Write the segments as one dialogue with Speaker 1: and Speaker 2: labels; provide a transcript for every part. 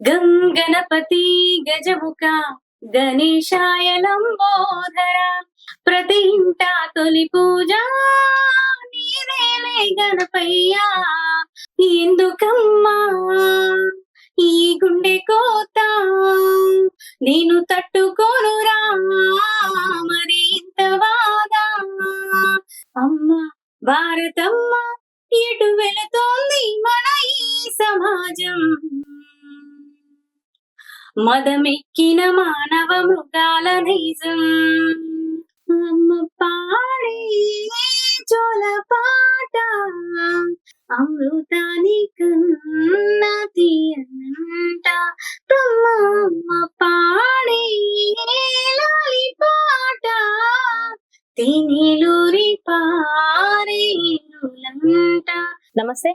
Speaker 1: గం గణపతి గజముఖ గణేశాయ లంబోధర ప్రతి ఇంట తొలి పూజ నీదేలే గణపయ్యా. ఎందుకమ్మా? ఈ గుండె కోత నేను తట్టుకోనురా మరి ఇంత వాదా అమ్మ భారతమ్మ ఎటు వెళుతోంది మన ఈ సమాజం? మదమెక్కిన మానవ మృగాల నైజం. అమ్మ పాడే జోల పాట. అమృతాని కన్నా తీయనంట అమ్మ పాడే లాలి పాట. తినిలూరి పారేలులంట
Speaker 2: నమస్తే.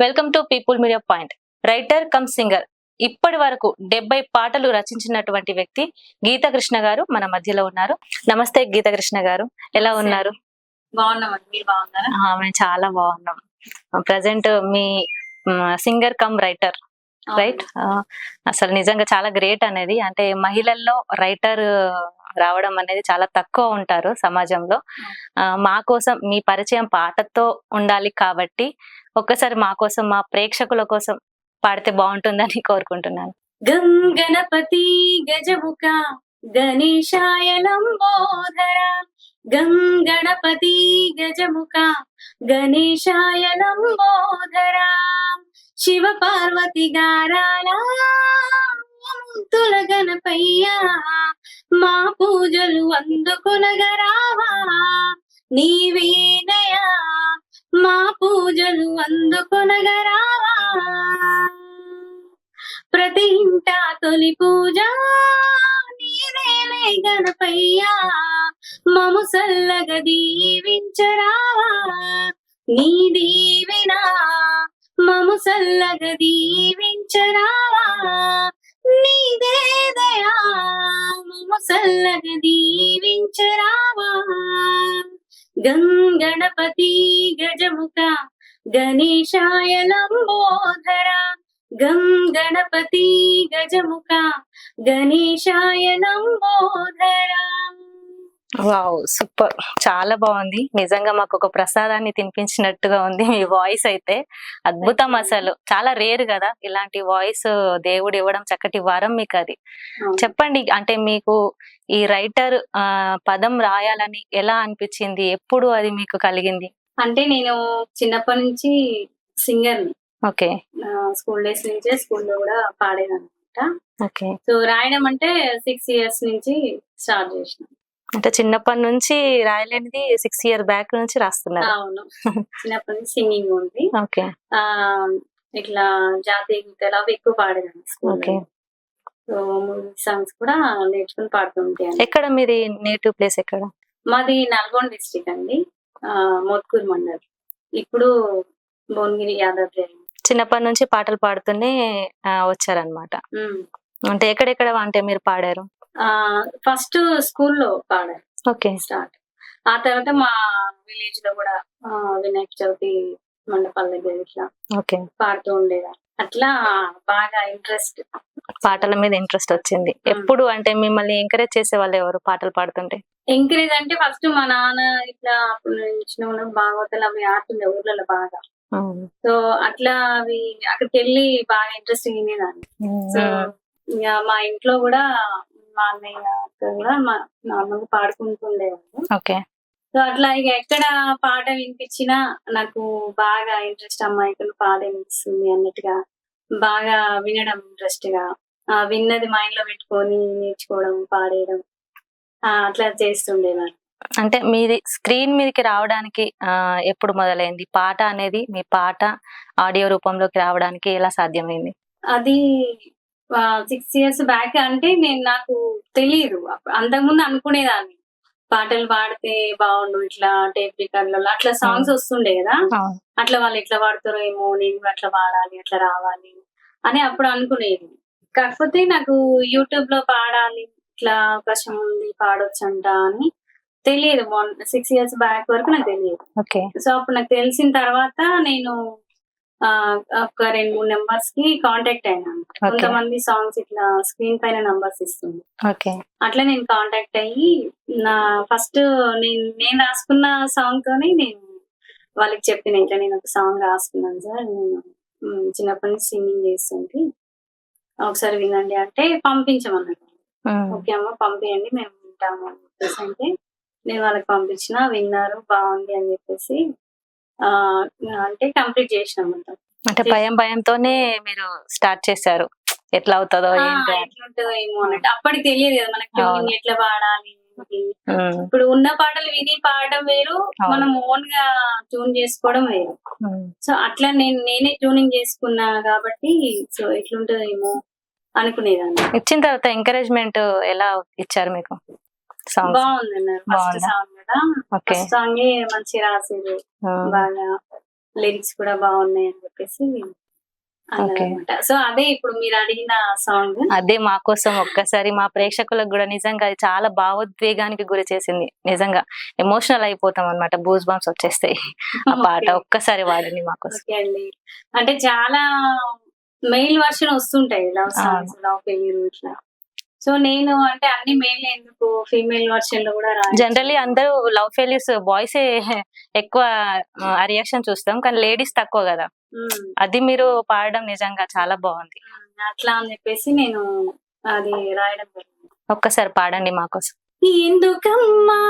Speaker 2: Welcome to People Media Point. Writer cum singer. ఇప్పటి వరకు డెబ్బై పాటలు రచించినటువంటి వ్యక్తి గీత కృష్ణ గారు మన మధ్యలో ఉన్నారు. నమస్తే గీత కృష్ణ గారు. ఎలా ఉన్నారు?
Speaker 1: బాగున్నామండి.
Speaker 2: ఆ, మేము చాలా బాగున్నాం. ప్రజెంట్ మీ సింగర్ కమ్ రైటర్ రైట్? అసలు నిజంగా చాలా గ్రేట్ అనేది. అంటే మహిళల్లో రైటర్ రావడం అనేది చాలా తక్కువ ఉంటారు సమాజంలో. మా కోసం మీ పరిచయం పాటతో ఉండాలి కాబట్టి ఒక్కసారి మా కోసం మా ప్రేక్షకుల కోసం పాడితే బాగుంటుందని కోరుకుంటున్నాను.
Speaker 1: గం గణపతి గజముఖ గణేశాయ లంబోదర గం గణపతి గజముఖ గణేశాయ లంబోదర శివ పార్వతి గారాల ముద్దుల మా పూజలు అందుకునగరావా నీవేనయా మా పూజలు అందుకొనగరావా? ప్రతి ఇంట తొలి పూజ నీదేలే గణపయ్యా. మము సల్లగ దీవించరావా? నీ దీవినా మము సల్లగ దీవించరావా? నీదే దయా మము సల్లగ దీవించరావా? గణపతి గజముఖ గణేశాయ లంబోదర గం గణపతి గజముఖ గణేశాయ లంబోధరా
Speaker 2: వావ్ సూపర్. చాలా బాగుంది. నిజంగా మాకు ఒక ప్రసాదాన్ని తినిపించినట్టుగా ఉంది మీ వాయిస్ అయితే. అద్భుతం అసలు. చాలా రేర్ కదా ఇలాంటి వాయిస్ దేవుడు ఇవ్వడం చక్కటి వరం మీకు అది. చెప్పండి అంటే మీకు ఈ రైటర్ పదం రాయాలని ఎలా అనిపించింది? ఎప్పుడు అది మీకు కలిగింది?
Speaker 1: అంటే నేను చిన్నప్పటి నుంచి సింగర్
Speaker 2: ఓకే.
Speaker 1: స్కూల్ డేస్ నుంచే స్కూల్లో కూడా పాడేది అనమాట
Speaker 2: ఓకే.
Speaker 1: సో రాయడం అంటే సిక్స్ ఇయర్స్ నుంచి స్టార్ట్ చేసిన.
Speaker 2: అంటే చిన్నప్పటి నుంచి రాయలేనిది సిక్స్ ఇయర్ బ్యాక్ నుంచి రాస్తున్నారు.
Speaker 1: అవును. చిన్నప్పటి నుంచి సింగింగ్ ఉంది.
Speaker 2: ఓకే.
Speaker 1: ఇట్లా జాతీయ గీతాలు అవి ఎక్కువ పాడేదాన్ని
Speaker 2: ఓకే.
Speaker 1: సో మూవీ సాంగ్స్ కూడా నేర్చుకుని పాడుతుంటాను
Speaker 2: ఎక్కడ మీది నేటివ్ ప్లేస్ ఎక్కడ?
Speaker 1: మాది నల్గొండ డిస్ట్రిక్ట్ అండి. మోత్కూర్ మండల్. ఇప్పుడు భువనగిరి యాదాద్రి
Speaker 2: చిన్నప్పటి నుంచి పాటలు పాడుతూనే వచ్చారనమాట. అంటే ఎక్కడెక్కడ అంటే మీరు పాడారు?
Speaker 1: ఫస్ట్ స్కూల్లో పాడాను.
Speaker 2: ఓకే.
Speaker 1: స్టార్ట్. ఆ తర్వాత మా విలేజ్లో కూడా వినాయక చవితి మండపాల దగ్గర ఇట్లా
Speaker 2: ఓకే.
Speaker 1: పాడుతూ ఉండేదాన్ని అట్లా బాగా ఇంట్రెస్ట్
Speaker 2: పాటల మీద ఇంట్రెస్ట్ వచ్చింది. ఎప్పుడు అంటే మిమ్మల్ని ఎంకరేజ్ చేసే వాళ్ళు ఎవరు పాటలు పాడుతుంటే?
Speaker 1: ఎంకరేజ్ అంటే ఫస్ట్ మా నాన్న ఇట్లా అప్పుడు ఉన్నప్పుడు భాగవతాలు అవి ఆడుతుండే ఊర్లలో బాగా. సో అట్లా అవి అక్కడికి వెళ్ళి బాగా ఇంట్రెస్ట్ వినేదాన్ని. సో ఇంకా మా ఇంట్లో కూడా మా అన్నయ్య కూడా మా నార్మల్గా పాడుకుంటుండేవాళ్ళు
Speaker 2: ఓకే.
Speaker 1: సో అట్లా ఇక ఎక్కడ పాట వినిపించినా నాకు బాగా ఇంట్రెస్ట్ అమ్మాయికులు పాట వినిపిస్తుంది అన్నట్టుగా బాగా వినడం ఇంట్రెస్ట్గా ఆ, విన్నది మైండ్లో పెట్టుకొని నేర్చుకోవడం పాడేయడం అట్లా చేస్తుండేదాన్ని
Speaker 2: అంటే మీది స్క్రీన్ మీదకి రావడానికి ఎప్పుడు మొదలైంది? పాట అనేది మీ పాట ఆడియో రూపంలోకి రావడానికి ఎలా సాధ్యమైంది?
Speaker 1: అది సిక్స్ ఇయర్స్ బ్యాక్ అంటే నేను నాకు తెలియదు అంతకుముందు అనుకునేదాన్ని. పాటలు పాడితే బాగుండు ఇట్లా టేప్ రికార్డులలో అట్లా సాంగ్స్ వస్తుండే కదా. అట్లా వాళ్ళు ఎట్లా పాడతారో ఏమో నేను అట్లా పాడాలి అట్లా రావాలి అని అప్పుడు అనుకునేది. కాకపోతే నాకు యూట్యూబ్లో పాడాలి ఇట్లా అవకాశం ఉంది పాడొచ్చంట అని తెలియదు సిక్స్ ఇయర్స్ బ్యాక్ వరకు నాకు తెలియదు సో అప్పుడు నాకు తెలిసిన తర్వాత నేను ఒక రెండు మూడు నెంబర్స్కి కాంటాక్ట్ అయినాను కొంతమంది సాంగ్స్ ఇట్లా స్క్రీన్ పైన నంబర్స్ ఇస్తుంది. అట్లా నేను కాంటాక్ట్ అయ్యి నా ఫస్ట్ నేను నేను రాసుకున్న సాంగ్ తోనే నేను వాళ్ళకి చెప్పిన ఇట్లా నేను ఒక సాంగ్ రాసుకున్నాను సార్. నేను చిన్నప్పటి నుంచి సింగింగ్ చేస్తుంటే ఒకసారి వినండి అంటే పంపించమన్నారు. ఓకే అమ్మ పంపించండి మేము వింటాము అని చెప్పేసి అంటే నేను వాళ్ళకి పంపించిన విన్నారు బాగుంది అని చెప్పేసి అంటే కంప్లీట్ చేసినాం మొత్తం
Speaker 2: అంటే భయం భయంతోనే మీరు స్టార్ట్ చేశారు ఎట్లా అవుతుందో.
Speaker 1: ఎట్లుంటుందో ఏమో అన్నట్టు అప్పటికి తెలియదు కదా మనకి. ట్యూనింగ్ ఎట్లా పాడాలి ఇప్పుడు ఉన్న పాటలు విని పాడడం వేరు. మనం ఓన్గా ట్యూన్ చేసుకోవడం వేరు. సో అట్లా నేను నేనే ట్యూనింగ్ చేసుకున్నా కాబట్టి సో ఎట్లుంటుందేమో అనుకునేదాన్ని
Speaker 2: ఇచ్చిన తర్వాత ఎంకరేజ్మెంట్ ఎలా ఇచ్చారు మీకు సాంగ్స్.
Speaker 1: బాగుంది ఫస్ట్? సాంగ్ ఫస్ట్ సాంగ్ మంచి రాసేది బాగా లిరిక్స్ కూడా బాగున్నాయి అని చెప్పేసి సో అదే ఇప్పుడు మీరు అడిగిన సాంగ్.
Speaker 2: అదే మా కోసం ఒక్కసారి మా ప్రేక్షకులకు కూడా నిజంగా అది చాలా భావోద్వేగానికి గురి చేసింది. నిజంగా ఎమోషనల్ అయిపోతాం అన్నమాట. బూస్ బాంబ్స్ వచ్చేస్తాయి. ఆ పాట ఒక్కసారి వాడండి మా కోసం.
Speaker 1: ఓకే అండి. అంటే చాలా మెయిల్ వర్షన్ వస్తుంటాయి లవ్ సాంగ్స్ లవ్ ఫెయిర్ ఇట్లా. సో నేను అంటే అన్ని మెయిల్ ఎందుకు? ఫీమేల్ వర్షన్లో కూడా.
Speaker 2: జనరల్లీ అందరూ లవ్ ఫెయిల్యూర్స్ బాయ్స్ ఎక్కువ ఆ రియాక్షన్ చూస్తాం. కానీ లేడీస్ తక్కువ కదా.
Speaker 1: ఉమ్,
Speaker 2: అది మీరు పాడడం నిజంగా చాలా బాగుంది.
Speaker 1: ఉమ్, అట్లా అని చెప్పేసి నేను అది రాయడం
Speaker 2: ఒక్కసారి పాడండి మా కోసం
Speaker 1: ఎందుకమ్మా?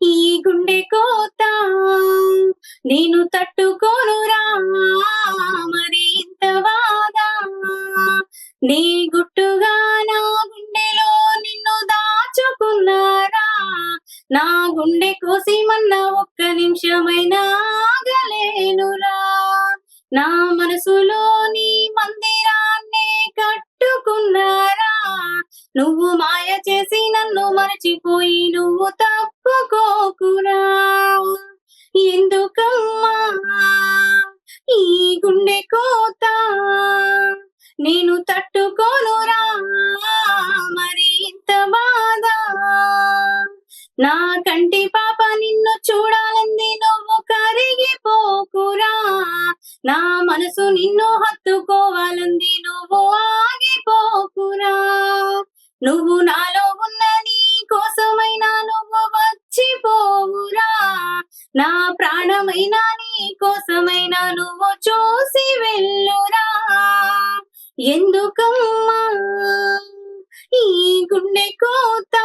Speaker 1: ఈ గుండె కోత నేను తట్టుకోనురా మరి ఇంత వాదా నీ గుట్టుగా నా గుండెలో నిన్ను దాచుకున్నారా? నా గుండె కోసిమన్న ఒక్క నిమిషమైనా ఆగలేనురా. నా మనసులోని మందిరాన్నే కట్టుకున్నారా? నువ్వు మాయ చేసి నన్ను మరచిపోయి నువ్వు తప్పుకోకురా ఎందుకమ్మా? ఈ గుండె కోత నేను తట్టుకోనురా. మరి ఇంత బాధ? నా కంటి పాప నిన్ను చూడాలంది నువ్వు కరిగిపోకురా. నా మనసు నిన్ను హత్తుకోవాలంది నువ్వు ఆగిపోకురా. నువ్వు నాలో ఉన్న నీ కోసమైనా నువ్వు వచ్చిపోవురా. నా ప్రాణమైనా నీ కోసమైనా నువ్వు చూసి వెళ్ళురా. ఎందుకమ్మా ఈ గుండె కోత?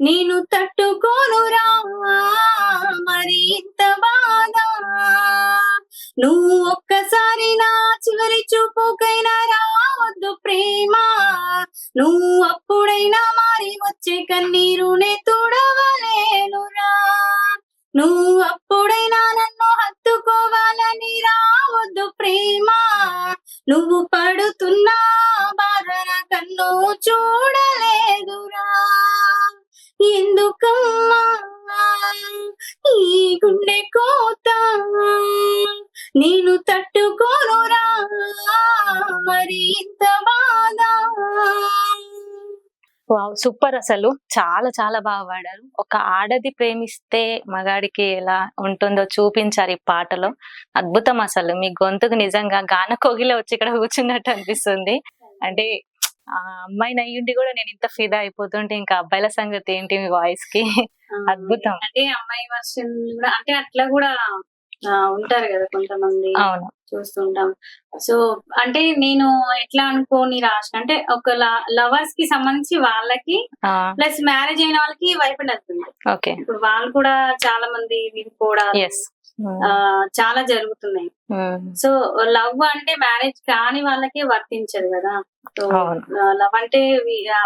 Speaker 1: నేను తట్టుకోనురా. మరి ఇంత బాధ? నువ్వు ఒక్కసారి నా చివరి చూపుకైనా రావద్దు ప్రేమ. నువ్వు కన్నీరునే
Speaker 2: సూపర్ అసలు. చాలా చాలా బాగా పాడారు. ఒక ఆడది ప్రేమిస్తే మగాడికి ఎలా ఉంటుందో చూపించారు ఈ పాటలో. అద్భుతం అసలు. మీ గొంతుకు నిజంగా గాన కోగిల వచ్చి ఇక్కడ కూర్చున్నట్టు అనిపిస్తుంది. అంటే ఆ అమ్మాయిని అయ్యుండి కూడా నేను ఇంత ఫిదా అయిపోతుంటే ఇంకా అబ్బాయిల సంగతి ఏంటి మీ వాయిస్కి? అద్భుతం.
Speaker 1: అంటే అమ్మాయి వర్షన్ కూడా అంటే అట్లా కూడా ఉంటారు కదా కొంతమంది.
Speaker 2: అవును.
Speaker 1: చూస్తుంటాం. సో అంటే నేను ఎట్లా అనుకోని రాసిన అంటే ఒక లవర్స్కి సంబంధించి వాళ్ళకి ప్లస్ మ్యారేజ్ అయిన వాళ్ళకి వైఫ్ అండ్ హస్బెండ్
Speaker 2: ఓకే.
Speaker 1: ఇప్పుడు వాళ్ళు కూడా చాలా మంది
Speaker 2: ఎస్
Speaker 1: ఆ, చాలా జరుగుతున్నాయి. సో లవ్ అంటే మ్యారేజ్ కాని వాళ్ళకే వర్తించదు కదా. సో. లవ్ అంటే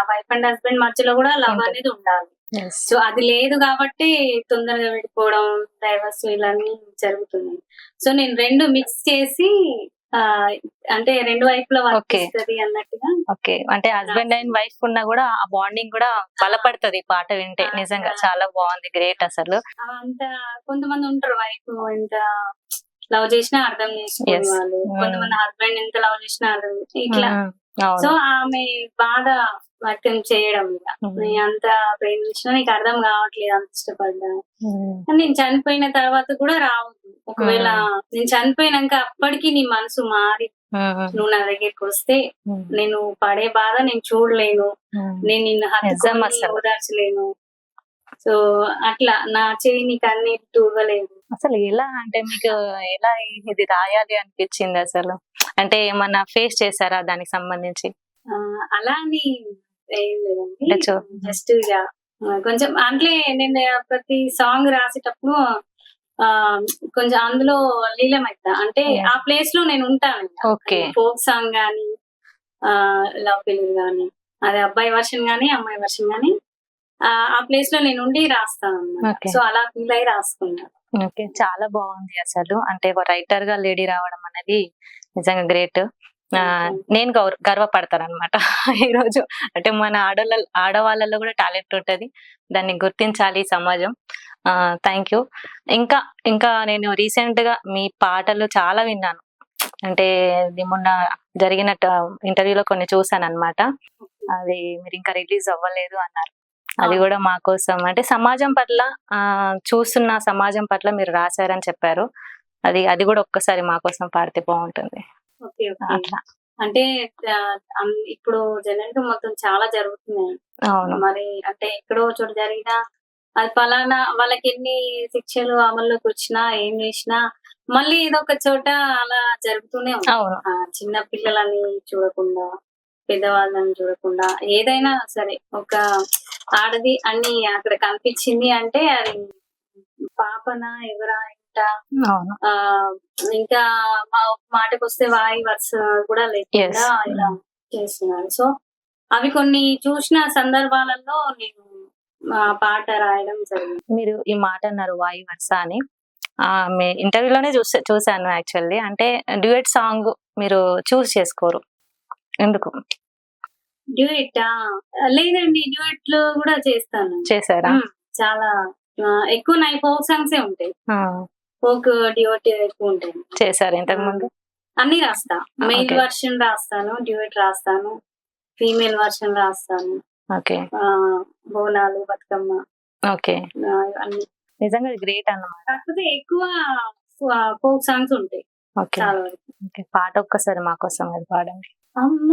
Speaker 1: వైఫ్ అండ్ హస్బెండ్ మధ్యలో కూడా లవ్. అనేది ఉండాలి. సో అది లేదు కాబట్టి తొందరగా విడిపోవడం డైవర్స్ ఇలాన్ని జరుగుతున్నాయి సో నేను రెండు మిక్స్ చేసి ఆ అంటే రెండు వైపులా. వర్తిస్తుంది అన్నట్టుగా.
Speaker 2: ఓకే అంటే హస్బెండ్ అండ్ వైఫ్ ఉన్నా కూడా ఆ బాండింగ్ కూడా బలపడుతుంది పాట వింటే. నిజంగా చాలా బాగుంది. గ్రేట్ అసలు.
Speaker 1: అంత కొంతమంది ఉంటారు వైఫ్ ఎంత లవ్ చేసినా అర్థం
Speaker 2: Mm.
Speaker 1: కొంతమంది హస్బెండ్ ఎంత లవ్ చేసినా అర్థం ఇట్లా
Speaker 2: మ్మ్.
Speaker 1: సో ఆమె బాధ వ్యక్తం చేయడం
Speaker 2: ఉమ్.
Speaker 1: నేను అంత ప్రేమించినా నీకు అర్థం కావట్లేదు అంత ఇష్టపడ్డా. కానీ నేను చనిపోయిన తర్వాత కూడా రావద్దు ఒకవేళ నేను చనిపోయినాక అప్పటికి నీ మనసు మారి. నువ్వు నా దగ్గరికి వస్తే. నేను పడే బాధ నేను చూడలేను. నేను నిన్ను
Speaker 2: అసలు.
Speaker 1: ఓదార్చలేను సో అట్లా నా చేయి నీకు అన్ని తూగలేదు
Speaker 2: అసలు ఎలా అంటే మీకు ఎలా ఇది రాయాలి అనిపించింది అసలు? అంటే ఏమన్నా ఫేస్ చేశారా దానికి సంబంధించి?
Speaker 1: అలా అని ఏం లేదండి. జస్ట్ ఇక కొంచెం అంటే నేను ప్రతి సాంగ్ రాసేటప్పుడు ఆ కొంచెం అందులో లీలమైతా అంటే
Speaker 2: Hmm.
Speaker 1: ఆ ప్లేస్లో నేను ఉంటాను
Speaker 2: ఓకే
Speaker 1: ఫోక్ సాంగ్ గానీ ఆ లవ్ ఫిలిం గానీ అదే అబ్బాయి వర్షన్ గానీ అమ్మాయి వర్షన్ గానీ ఆ ప్లేస్లో నేను ఉండి రాస్తాను. సో అలా ఫీల్ అయి రాసుకున్నా.
Speaker 2: ఓకే చాలా బాగుంది అసలు. అంటే ఒక రైటర్గా లేడీ రావడం అనేది నిజంగా గ్రేట్. నేను గౌర- గర్వపడతాను అనమాట ఈ రోజు అంటే మన ఆడవాళ్ళ ఆడవాళ్ళలో కూడా టాలెంట్ ఉంటది. దాన్ని గుర్తించాలి సమాజం. థ్యాంక్ యూ ఇంకా ఇంకా నేను రీసెంట్గా మీ పాటలు చాలా విన్నాను. అంటే మొన్న జరిగిన ఇంటర్వ్యూలో కొన్ని చూసాను అనమాట అది మీరు ఇంకా రిలీజ్ అవ్వలేదు అన్నారు. అది. కూడా మా కోసం. అంటే సమాజం పట్ల ఆ చూస్తున్న సమాజం పట్ల మీరు రాశారని చెప్పారు. అది అది కూడా ఒక్కసారి మా కోసం పాడితే బాగుంటుంది. అట్లా.
Speaker 1: అంటే ఇప్పుడు గా మొత్తం చాలా జరుగుతున్నాయి.
Speaker 2: అవును.
Speaker 1: మరి అంటే ఎక్కడో చోట జరిగినా అది ఫలానా వాళ్ళకి ఎన్ని శిక్షలు అమల్లోకి వచ్చినా ఏం చేసినా మళ్ళీ ఏదో ఒక చోట అలా జరుగుతూనే ఉంది చిన్న పిల్లలని చూడకుండా పెద్దవాళ్ళని చూడకుండా ఏదైనా సరే ఒక ఆడది అన్ని అక్కడ కనిపించింది అంటే అది పాపన ఎవరా ఇంట ఇంకా మా మాటకు వస్తే వాయి వరుస కూడా లేకుండా. ఇలా చేస్తున్నారు. సో అవి కొన్ని చూసిన సందర్భాలలో నేను పాట రాయడం జరిగింది.
Speaker 2: మీరు ఈ మాట అన్నారు వాయి వర్ష అని. ఇంటర్వ్యూలోనే చూసా చూసాను యాక్చువల్లీ. అంటే డ్యూయట్ సాంగ్ మీరు చూస్ చేసుకోరు. ఎందుకు?
Speaker 1: డ్యూయట్ లేదండి డ్యూయట్లో కూడా చేస్తాను.
Speaker 2: చేశారా?
Speaker 1: చాలా. ఎక్కువ నా ఫోక్ సాంగ్స్ ఏ ఉంటాయి. ఫోక్ డ్యూయట్ ఎక్కువ ఉంటాయి.
Speaker 2: చేశారు ఇంతకు ముందు
Speaker 1: అన్ని రాస్తా. మెయిల్. వర్షన్ రాస్తాను డ్యూయట్ రాస్తాను ఫీమేల్ వర్షన్ రాస్తాను.
Speaker 2: ఓకే.
Speaker 1: బోనాలు బతుకమ్మ.
Speaker 2: ఓకే.
Speaker 1: అన్ని
Speaker 2: నిజంగా గ్రేట్ అన్నమాట.
Speaker 1: కాకపోతే ఎక్కువ ఫోక్ సాంగ్స్ ఉంటాయి. చాలా
Speaker 2: పాట ఒక్కసారి మా కోసం అది పాడండి.
Speaker 1: అమ్మ!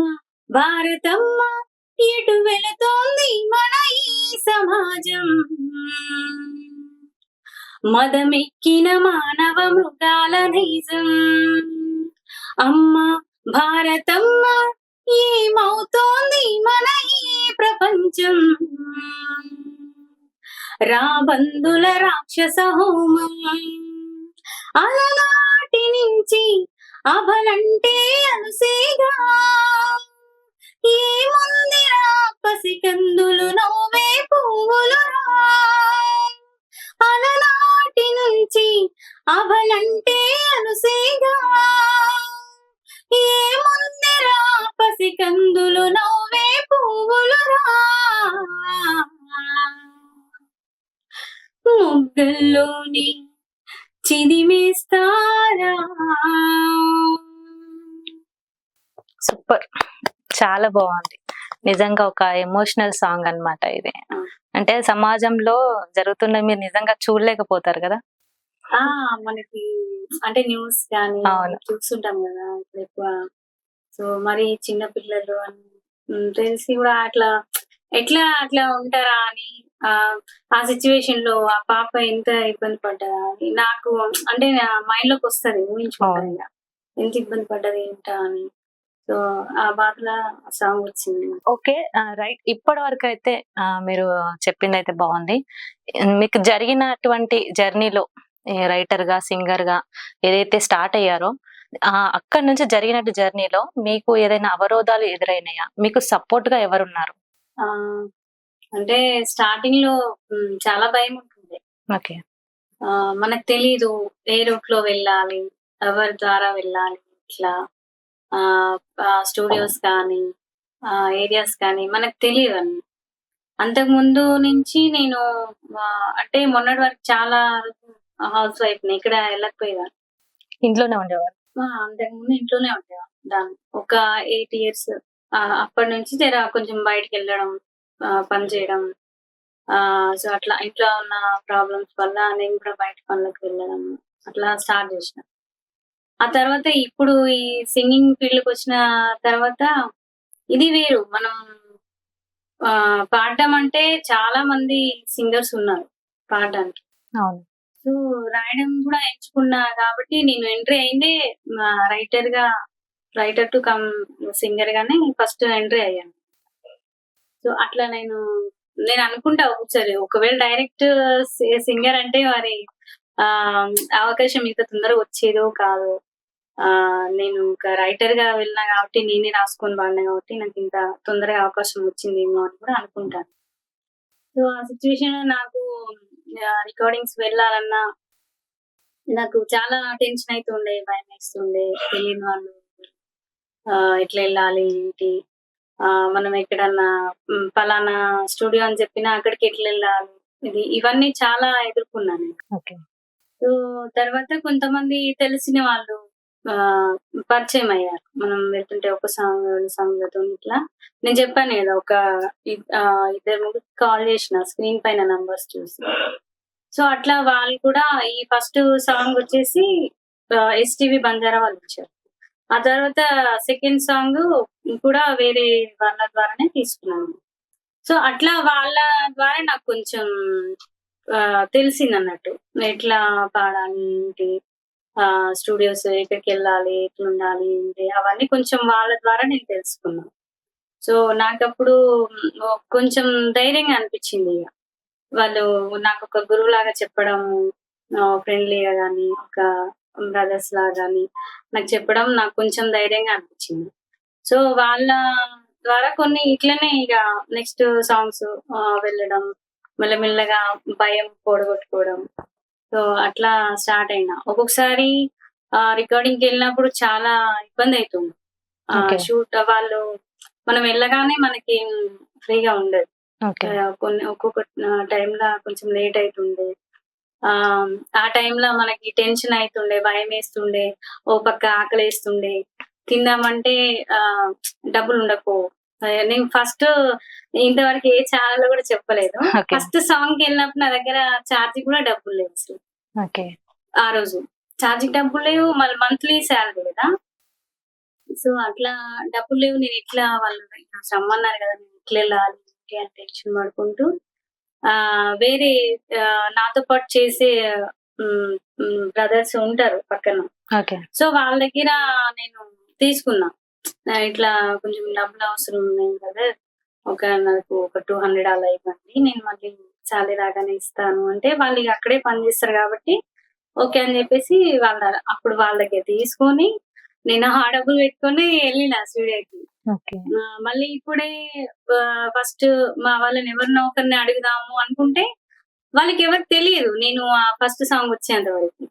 Speaker 1: భారతమ్మ ఎటు వెళుతోంది మన ఈ సమాజం? మదమెక్కిన మానవ మృగాల నైజం. అమ్మ భారతమ్మ ఏమవుతోంది మన ఈ ప్రపంచం? రాబందుల రాక్షస హోమం. అలనాటి నుంచి అభలంటే అనుసేగా ఏముందిరా పసికందులు నవ్వే పువ్వులు అలనాటి నుంచి అవలంటే అనుసేగా ఏముందిరా పసికందులు నవ్వే పువ్వులు ముగ్గుల్లోని చిదిమేస్తారా.
Speaker 2: సూపర్. చాలా బాగుంది నిజంగా ఒక ఎమోషనల్ సాంగ్ అన్నమాట ఇది. అంటే సమాజంలో జరుగుతున్న మీరు నిజంగా చూడలేకపోతారు కదా
Speaker 1: ఆ మనకి అంటే న్యూస్ కానీ. చూస్తుంటాం కదా ఎక్కువ సో మరి చిన్న పిల్లలు తెలిసి కూడా అట్లా ఎట్లా అట్లా ఉంటారా అని ఆ సిచ్యువేషన్లో ఆ పాప ఎంత ఇబ్బంది పడ్డదా అని నాకు అంటే నా మైండ్లోకి వస్తుంది ఊహించుకుంటాను ఇక. ఎంత ఇబ్బంది పడ్డది ఏంటా అని సో ఆ బాధలో సాంగ్ వచ్చింది.
Speaker 2: ఓకే. రైట్. ఇప్పటి వరకు అయితే మీరు చెప్పింది అయితే బాగుంది. మీకు జరిగినటువంటి జర్నీలో రైటర్గా సింగర్గా ఏదైతే స్టార్ట్ అయ్యారో ఆ అక్కడి నుంచి జరిగినట్టు జర్నీలో మీకు ఏదైనా అవరోధాలు ఎదురైనాయా? మీకు సపోర్ట్గా ఎవరున్నారు
Speaker 1: అంటే స్టార్టింగ్లో చాలా భయం ఉంటుంది.
Speaker 2: ఓకే.
Speaker 1: మనకు తెలీదు ఏ రూట్లో వెళ్ళాలి ఎవరి ద్వారా వెళ్ళాలి ఇట్లా. స్టూడియోస్ కానీ ఏరియాస్ కానీ మనకు తెలియదు అన్ని. అంతకు ముందు నుంచి నేను అంటే మొన్నటి వరకు చాలా హౌస్ వైఫ్ని ఇక్కడ వెళ్ళకపోయేదాన్ని.
Speaker 2: ఇంట్లోనే ఉండేవారు?
Speaker 1: అంతకు ముందు ఇంట్లోనే ఉండేవాడిని దాన్ని. ఒక ఎయిట్ ఇయర్స్ అప్పటి నుంచి జర కొంచెం బయటకు వెళ్ళడం పని చేయడం సో అట్లా ఇంట్లో ఉన్న ప్రాబ్లమ్స్ వల్ల నేను కూడా బయట పనులకు వెళ్ళడం అట్లా స్టార్ట్ చేసిన ఆ తర్వాత ఇప్పుడు ఈ సింగింగ్ ఫీల్డ్కి వచ్చిన తర్వాత ఇది వేరు. మనం ఆ, పాడడం అంటే చాలా మంది సింగర్స్ ఉన్నారు పాడడానికి. సో రాయడం కూడా ఎంచుకున్నా కాబట్టి నేను ఎంట్రీ అయిందే రైటర్గా రైటర్ టు కమ్ సింగర్ గానే ఫస్ట్ ఎంట్రీ అయ్యాను. సో అట్లా నేను నేను అనుకుంటా ఒకసారి ఒకవేళ డైరెక్ట్ సింగర్ అంటే మరి ఆ అవకాశం ఇంత తొందరగా వచ్చేదో కాదు. నేను ఒక రైటర్గా వెళ్ళినా కాబట్టి నేనే రాసుకొని పాడినా కాబట్టి నాకు ఇంత తొందరగా అవకాశం వచ్చిందేమో అని కూడా అనుకుంటాను. సో ఆ సిచ్యువేషన్ నాకు రికార్డింగ్స్ వెళ్ళాలన్నా నాకు చాలా టెన్షన్ అవుతుండే భయం వేస్తుండే. తెలియని వాళ్ళు ఆ, ఎట్లా వెళ్ళాలి ఏంటి? ఆ, మనం ఎక్కడన్నా పలానా స్టూడియో అని చెప్పినా అక్కడికి ఎట్లా వెళ్ళాలి? ఇది ఇవన్నీ చాలా ఎదుర్కొన్నాను సో తర్వాత కొంతమంది తెలిసిన వాళ్ళు పరిచయం అయ్యారు మనం వెళ్తుంటే ఒక సాంగ్ రెండు సాంగ్లతో ఇట్లా. నేను చెప్పాను కదా ఒక ఇద్దరు ముగ్గురు కాల్ చేసిన స్క్రీన్ పైన నంబర్స్ చూసి. సో అట్లా వాళ్ళు కూడా ఈ ఫస్ట్ సాంగ్ వచ్చేసి ఎస్టీవీ బంజారా వాళ్ళు ఇచ్చారు. ఆ తర్వాత సెకండ్ సాంగ్ కూడా వేరే వాళ్ళ ద్వారానే తీసుకున్నాను. సో అట్లా వాళ్ళ ద్వారా నాకు కొంచెం తెలిసింది అన్నట్టు ఎట్లా పాడాలి ఏంటి? స్టూడియోస్ ఎక్కడికి వెళ్ళాలి ఎట్లా ఉండాలి ఏంటి అవన్నీ కొంచెం వాళ్ళ ద్వారా నేను తెలుసుకున్నాను సో నాకు అప్పుడు కొంచెం ధైర్యంగా అనిపించింది ఇక. వాళ్ళు నాకు ఒక గురువు లాగా చెప్పడం ఫ్రెండ్లీగా కానీ ఒక బ్రదర్స్ లాగా కానీ నాకు చెప్పడం నాకు కొంచెం ధైర్యంగా అనిపించింది. సో వాళ్ళ ద్వారా కొన్ని ఇట్లనే ఇక నెక్స్ట్ సాంగ్స్ వెళ్ళడం మెల్లమెల్లగా భయం కూడగొట్టుకోవడం సో అట్లా స్టార్ట్ అయినా. ఒక్కొక్కసారి రికార్డింగ్కి వెళ్ళినప్పుడు చాలా ఇబ్బంది అవుతుంది. షూట్ వాళ్ళు మనం వెళ్ళగానే మనకి ఫ్రీగా ఉండదు. కొన్ని ఒక్కొక్క టైంలో కొంచెం లేట్ అవుతుండే ఆ ఆ టైంలో మనకి టెన్షన్ అవుతుండే భయం వేస్తుండే ఓ పక్క ఆకలి వేస్తుండే తిందామంటే డబ్బులు ఉండకపో నేను ఫస్ట్ ఇంతవరకు ఏ ఛానల్ కూడా చెప్పలేదు. ఫస్ట్ సాంగ్కి వెళ్ళినప్పుడు నా దగ్గర ఛార్జింగ్ కూడా డబ్బులు లేవు అసలు.
Speaker 2: ఓకే
Speaker 1: ఆ రోజు. ఛార్జింగ్ డబ్బులు లేవు మళ్ళీ మంత్లీ శాలరీ కదా. సో అట్లా డబ్బులు లేవు నేను ఇట్లా వాళ్ళు రమ్మన్నారు కదా నేను ఇట్లా వెళ్ళాలి అని టెన్షన్ పడుకుంటూ ఆ వేరే నాతో పాటు చేసే బ్రదర్స్ ఉంటారు పక్కన. సో వాళ్ళ దగ్గర నేను తీసుకున్నా. ఇట్లా కొంచెం డబ్బులు అవసరం ఉన్నాయి కదా. ఒక నాకు ఒక టూ హండ్రెడ్ అలా ఇవ్వండి. నేను మళ్ళీ సాలరీ రాగానే ఇస్తాను. అంటే వాళ్ళు ఇక అక్కడే పని చేస్తారు కాబట్టి ఓకే అని చెప్పేసి వాళ్ళ అప్పుడు వాళ్ళ దగ్గర తీసుకొని నేను ఆ డబ్బులు పెట్టుకొని వెళ్ళిన స్టూడియోకి. మళ్ళీ ఇప్పుడే ఫస్ట్ మా వాళ్ళని ఎవరినో ఒకరిని అడుగుదాము అనుకుంటే వాళ్ళకి ఎవరికి తెలియదు. నేను ఆ ఫస్ట్ సాంగ్ వచ్చేంత వరకు.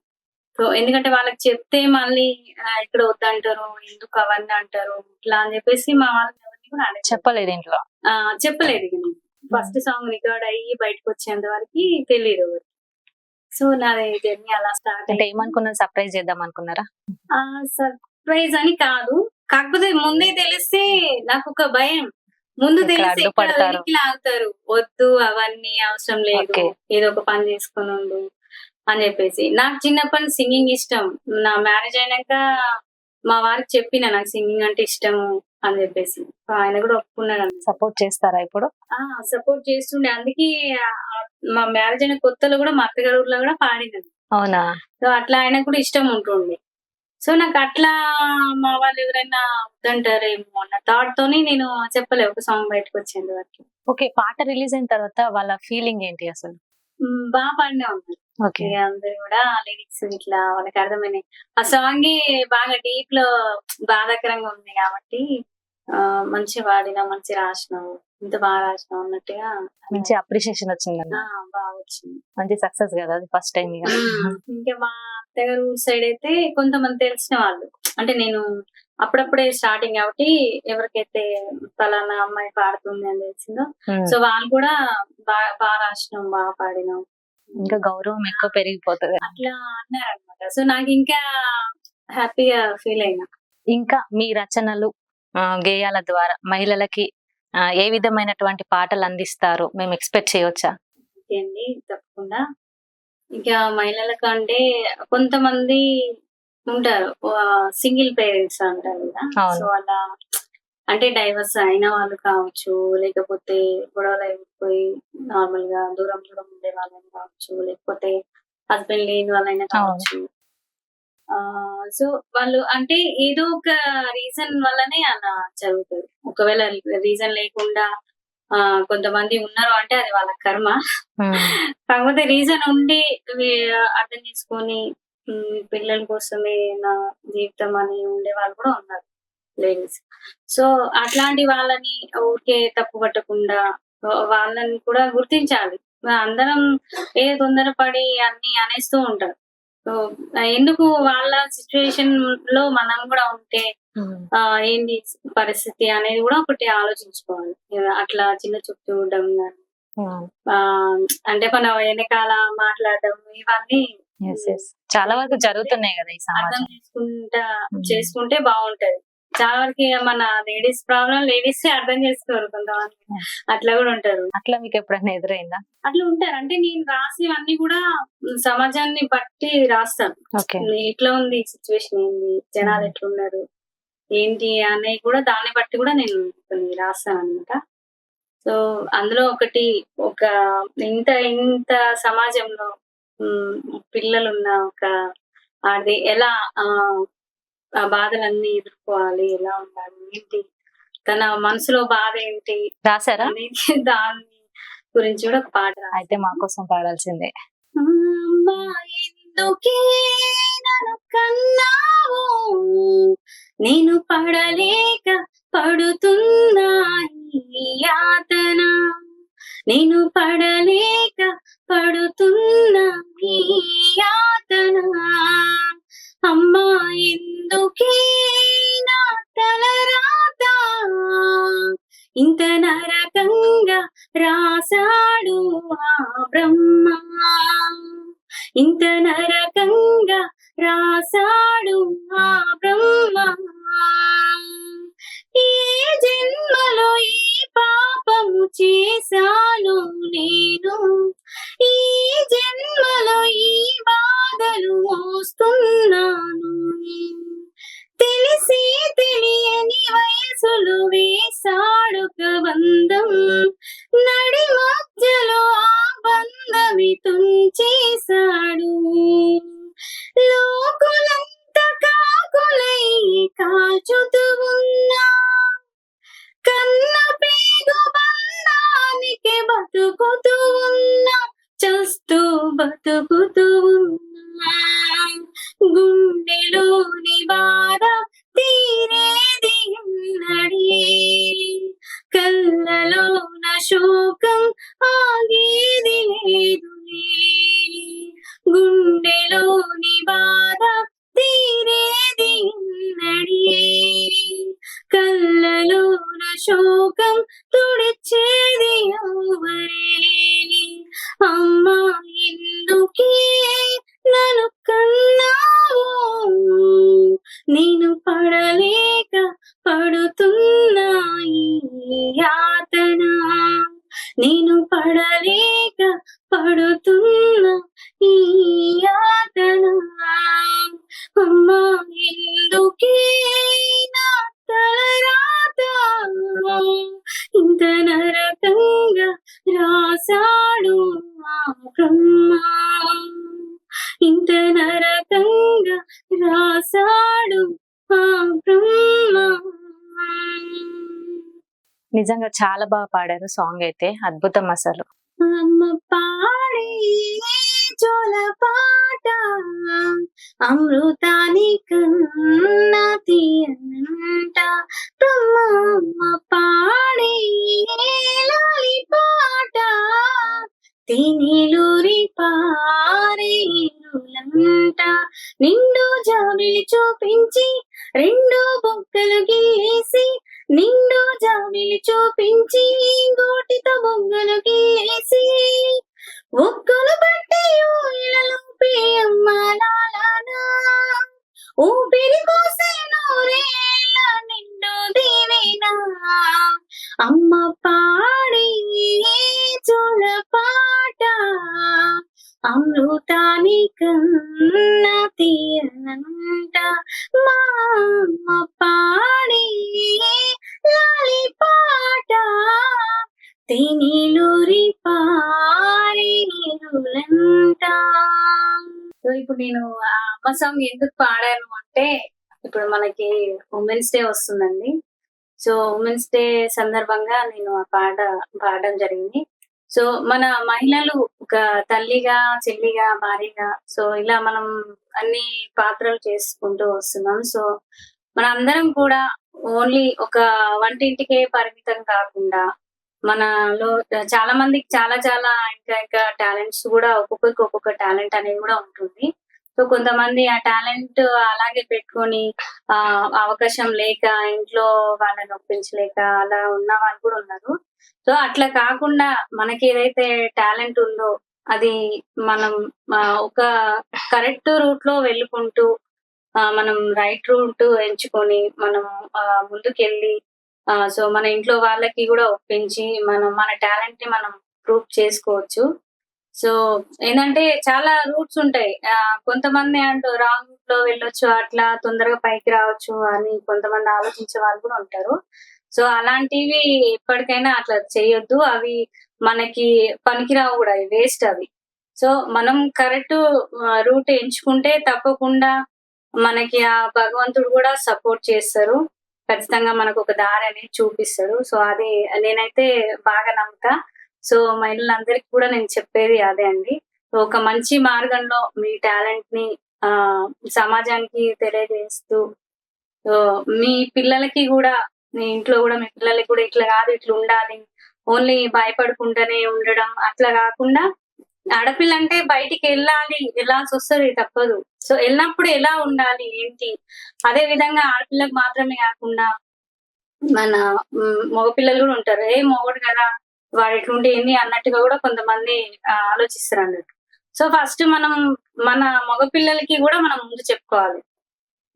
Speaker 1: సో ఎందుకంటే వాళ్ళకి చెప్తే మళ్ళీ ఇక్కడ వద్దంటారు ఎందుకు అవన్నీ అంటారు ఇట్లా అని చెప్పేసి మా వాళ్ళని ఎవరిని కూడా అడగలేదు.
Speaker 2: చెప్పలేదు ఇంట్లో.
Speaker 1: చెప్పలేదు ఫస్ట్ సాంగ్ రికార్డ్ అయ్యి బయటకు వచ్చేంత వరకు తెలియదు. సో నాది జర్నీ అలా స్టార్ట్
Speaker 2: అంటే ఏమనుకున్నారు? సర్ప్రైజ్ చేద్దాం అనుకున్నారా?
Speaker 1: సర్ప్రైజ్ అని కాదు. కాకపోతే ముందే తెలిస్తే నాకు ఒక భయం. ముందు. వెనక్కి లాగుతారు? వద్దు అవన్నీ అవసరం లేదు. ఏదో ఒక పని చేసుకుని ఉండు. అని చెప్పేసి. నాకు చిన్నప్పటి సింగింగ్ ఇష్టం. నా మ్యారేజ్ అయినాక మా వారికి చెప్పిన నాకు సింగింగ్ అంటే ఇష్టము అని చెప్పేసి. ఆయన కూడా ఒప్పుకున్నాడు.
Speaker 2: సపోర్ట్ చేస్తారా ఇప్పుడు?
Speaker 1: సపోర్ట్ చేస్తుండే. అందుకే మా మ్యారేజ్ అయిన కొత్తలో కూడా మా అత్తగారి ఊర్లో కూడా పాడినాను.
Speaker 2: అవునా?
Speaker 1: సో అట్లా ఆయనకు కూడా ఇష్టం ఉంటుండే. సో నాకు అట్లా మా వాళ్ళు ఎవరైనా వద్దంటారేమో అన్న థాట్ తోని నేను చెప్పలే ఒక సాంగ్ బయటకు వచ్చేంత వరకు.
Speaker 2: ఓకే పాట రిలీజ్ అయిన తర్వాత వాళ్ళ ఫీలింగ్ ఏంటి అసలు?
Speaker 1: బాగా పాడినే ఉన్నారు అందరు కూడా లిరిక్స్ ఇట్లా వాళ్ళకి అర్థమైనాయి. ఆ సాంగ్ బాగా డీప్లో బాధాకరంగా ఉంది కాబట్టి మంచి పాడినా మంచి రాసినావు. ఇంత బాగా రాసినావు అన్నట్టుగా
Speaker 2: మంచి అప్రిషియేషన్ వచ్చిందన్న
Speaker 1: ఆ, బాగా వచ్చింది.
Speaker 2: మంచి సక్సెస్ కదా అది ఫస్ట్ టైం ఇక.
Speaker 1: మా అత్తగారు సైడ్ అయితే కొంతమంది తెలిసిన వాళ్ళు. అంటే నేను అప్పుడప్పుడే స్టార్టింగ్ కాబట్టి ఎవరికైతే పలానా అమ్మాయి పాడుతుంది అని తెలిసిందో. సో వాళ్ళు కూడా బాగా బాగా రాసినాం బాగా పాడినాం
Speaker 2: ఇంకా గౌరవం ఎక్కువ పెరిగిపోతుంది.
Speaker 1: అట్లా అన్నారు అనమాట సో నాకు ఇంకా హ్యాపీగా ఫీల్ అయినా.
Speaker 2: ఇంకా మీ రచనలు గేయాల ద్వారా మహిళలకి ఏ విధమైనటువంటి పాటలు అందిస్తారు మేము ఎక్స్పెక్ట్ చేయవచ్చా
Speaker 1: అండి తప్పకుండా. ఇంకా మహిళలకు అంటే కొంతమంది ఉంటారు సింగిల్ పేరెంట్స్ అంటారు కదా. సో అలా అంటే డైవర్స్ అయిన వాళ్ళు కావచ్చు లేకపోతే గొడవలు అయిపోయి నార్మల్గా దూరం దూరం ఉండే వాళ్ళని కావచ్చు లేకపోతే హస్బెండ్ లేని వాళ్ళైనా కావచ్చు. ఆ సో వాళ్ళు అంటే ఏదో ఒక రీజన్ వల్లనే అలా జరుగుతుంది. ఒకవేళ రీజన్ లేకుండా కొంతమంది ఉన్నారు అంటే అది వాళ్ళ కర్మ. కాకపోతే రీజన్ ఉండి అర్థం చేసుకొని పిల్లల కోసమే నా జీవితం అని ఉండే వాళ్ళు కూడా ఉన్నారు. లేడీస్. సో అట్లాంటి వాళ్ళని ఊరికే తప్పు పట్టకుండా వాళ్ళని కూడా గుర్తించాలి. అందరం ఏ తొందరపడి అన్ని అనేస్తూ ఉంటారు. సో ఎందుకు వాళ్ళ సిచ్యువేషన్లో మనం కూడా ఉంటే ఏంటి పరిస్థితి అనేది కూడా ఒకటి ఆలోచించుకోవాలి. అట్లా చిన్న చూపు చూడడం అంటే మన వెనకాల మాట్లాడడం ఇవన్నీ.
Speaker 2: చాలా వరకు జరుగుతున్నాయి కదా ఈ సమాజం.
Speaker 1: చేసుకుంటా. చేసుకుంటే బాగుంటది. చాలా వరకు మన లేడీస్ ప్రాబ్లం లేడీస్ అర్థం చేసుకోరు కొంతమంది.
Speaker 2: Hmm.
Speaker 1: అట్లా కూడా ఉంటారు.
Speaker 2: అట్లా మీకు ఎప్పుడైనా ఎదురైందా?
Speaker 1: అట్లా ఉంటారు. అంటే నేను రాసివన్నీ కూడా సమాజాన్ని బట్టి రాస్తాను. ఎట్లా ఉంది సిచ్యువేషన్ ఏంది? జనాలు ఎట్లున్నారు? ఏంటి అనేవి కూడా దాన్ని బట్టి కూడా నేను కొన్ని రాస్తాను అనమాట సో అందులో ఒకటి ఒక ఇంత ఇంత సమాజంలో పిల్లలున్న ఒక అది ఎలా ఆ బాధలన్నీ ఎదుర్కోవాలి ఎలా ఉండాలి ఏంటి? తన మనసులో బాధ ఏంటి?
Speaker 2: రాసారా
Speaker 1: అనేది దాని గురించి కూడా ఒక పాట.
Speaker 2: అయితే మా కోసం పాడాల్సిందే.
Speaker 1: అమ్మా ఎందుకే నన్ను కన్నావు? నేను పడలేక పడుతున్నా యాతన. నేను పడలేక పడుతున్నా యాతన. అమ్మా ఎందుకే నా తలరాత ఇంత నరా todo
Speaker 2: నిజంగా చాలా బాగా పాడారు సాంగ్ అయితే. అద్భుతం అసలు.
Speaker 1: అమ్మ పాడే జోల పాట అమృతాని కన్నా తీయంట. బ్రహ్మమ్మ పాడే లాలి పాట తినిలూరి పారేలులంట నిండు జాబిలి చూపించి రెండు బొగ్గలు గీసి నిండు జాబిలి చూపించి గోటితో బొగ్గలు గీసి. ఒక్కలు పట్టి ఊళ్ళలో సాంగ్ ఎందుకు పాడాను అంటే ఇప్పుడు మనకి ఉమెన్స్ డే వస్తుందండి. సో ఉమెన్స్ డే సందర్భంగా నేను ఆ పాట పాడడం జరిగింది. సో మన మహిళలు ఒక తల్లిగా చెల్లిగా భార్యగా సో ఇలా మనం అన్ని పాత్రలు చేసుకుంటూ వస్తున్నాం. సో మన అందరం కూడా ఓన్లీ ఒక వంటింటికే పరిమితం కాకుండా మనలో చాలా మందికి చాలా చాలా ఇంకా ఇంకా టాలెంట్స్ కూడా ఒక్కొక్కరికి ఒక్కొక్క టాలెంట్ అనేది కూడా ఉంటుంది. సో కొంతమంది ఆ టాలెంట్ అలాగే పెట్టుకొని ఆ అవకాశం లేక ఇంట్లో వాళ్ళని ఒప్పించలేక అలా ఉన్న వాళ్ళు కూడా ఉన్నారు. సో అట్లా కాకుండా మనకి ఏదైతే టాలెంట్ ఉందో అది మనం ఒక కరెక్ట్ రూట్లో వెళ్ళుకుంటూ ఆ, మనం రైట్ రూట్ ఎంచుకొని మనం ముందుకెళ్ళి సో మన ఇంట్లో వాళ్ళకి కూడా ఒప్పించి మనం మన టాలెంట్ని మనం ప్రూవ్ చేసుకోవచ్చు. సో ఏంటంటే చాలా రూట్స్ ఉంటాయి. ఆ, కొంతమంది అంటూ రాంగ్ రూట్లో వెళ్ళొచ్చు అట్లా తొందరగా పైకి రావచ్చు అని కొంతమంది ఆలోచించే వాళ్ళు కూడా ఉంటారు. సో అలాంటివి ఎప్పటికైనా అట్లా చేయొద్దు. అవి మనకి పనికిరావు కూడా వేస్ట్ అవి. సో మనం కరెక్ట్ రూట్ ఎంచుకుంటే తప్పకుండా మనకి ఆ భగవంతుడు కూడా సపోర్ట్ చేస్తారు. ఖచ్చితంగా మనకు ఒక దారి అనేది చూపిస్తాడు. సో అది నేనైతే బాగా నమ్ముతా. సో మహిళలందరికీ కూడా నేను చెప్పేది అదే అండి. ఒక మంచి మార్గంలో మీ టాలెంట్ని ఆ సమాజానికి తెలియజేస్తూ సో మీ పిల్లలకి కూడా మీ ఇంట్లో కూడా మీ పిల్లలకి కూడా ఇట్లా కాదు ఇట్లా ఉండాలి. ఓన్లీ భయపడుకుంటూనే ఉండడం అట్లా కాకుండా ఆడపిల్ల అంటే బయటికి వెళ్ళాలి వెళ్ళాల్సి వస్తుంది తప్పదు. సో వెళ్ళినప్పుడు ఎలా ఉండాలి ఏంటి? అదే విధంగా ఆడపిల్లకు మాత్రమే కాకుండా మన మగపిల్లలు కూడా ఉంటారు. ఏ మొగడు కదా వాడు ఎట్లుంటే ఏంది అన్నట్టుగా కూడా కొంతమంది ఆలోచిస్తారు అన్నట్టు. సో ఫస్ట్ మనం మన మగపిల్లలకి కూడా మనం ముందు చెప్పుకోవాలి.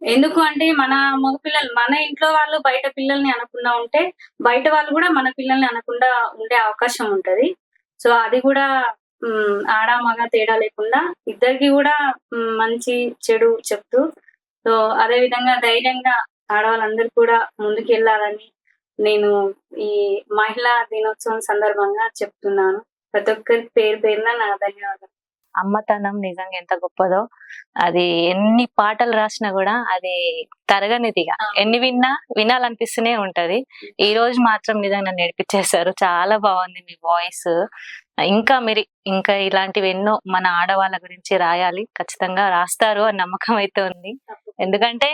Speaker 1: ఎందుకు అంటే మన మగపిల్లలు మన ఇంట్లో వాళ్ళు బయట పిల్లల్ని అనకుండా ఉంటే బయట వాళ్ళు కూడా మన పిల్లల్ని అనకుండా ఉండే అవకాశం ఉంటది. సో అది కూడా ఆడ మగ తేడా లేకుండా ఇద్దరికి కూడా మంచి చెడు చెప్తూ సో అదే విధంగా ధైర్యంగా ఆడవాళ్ళందరూ కూడా ముందుకు వెళ్ళాలని నేను ఈ మహిళా దినోత్సవం సందర్భంగా చెప్తున్నాను. ప్రతి ఒక్కరికి పేరు పేరున నా ధన్యవాదాలు.
Speaker 2: అమ్మతనం నిజంగా ఎంత గొప్పదో. అది ఎన్ని పాటలు రాసినా కూడా అది తరగనిదిగా. ఎన్ని విన్నా వినాలనిపిస్తూనే ఉంటది. ఈ రోజు మాత్రం నిజంగా నేర్పించేశారు. చాలా బాగుంది మీ వాయిస్. ఇంకా మీరు ఇంకా ఇలాంటివి ఎన్నో మన ఆడవాళ్ళ గురించి రాయాలి. ఖచ్చితంగా రాస్తారు అని నమ్మకం అయితే ఉంది. ఎందుకంటే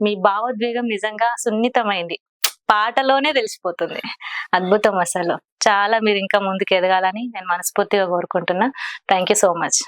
Speaker 2: మీ భావోద్వేగం నిజంగా సున్నితమైంది. పాటలోనే తెలిసిపోతుంది. అద్భుతం అసలు. చాలా మీరు ఇంకా ముందుకు ఎదగాలని నేను మనస్ఫూర్తిగా కోరుకుంటున్నా. Thank you so much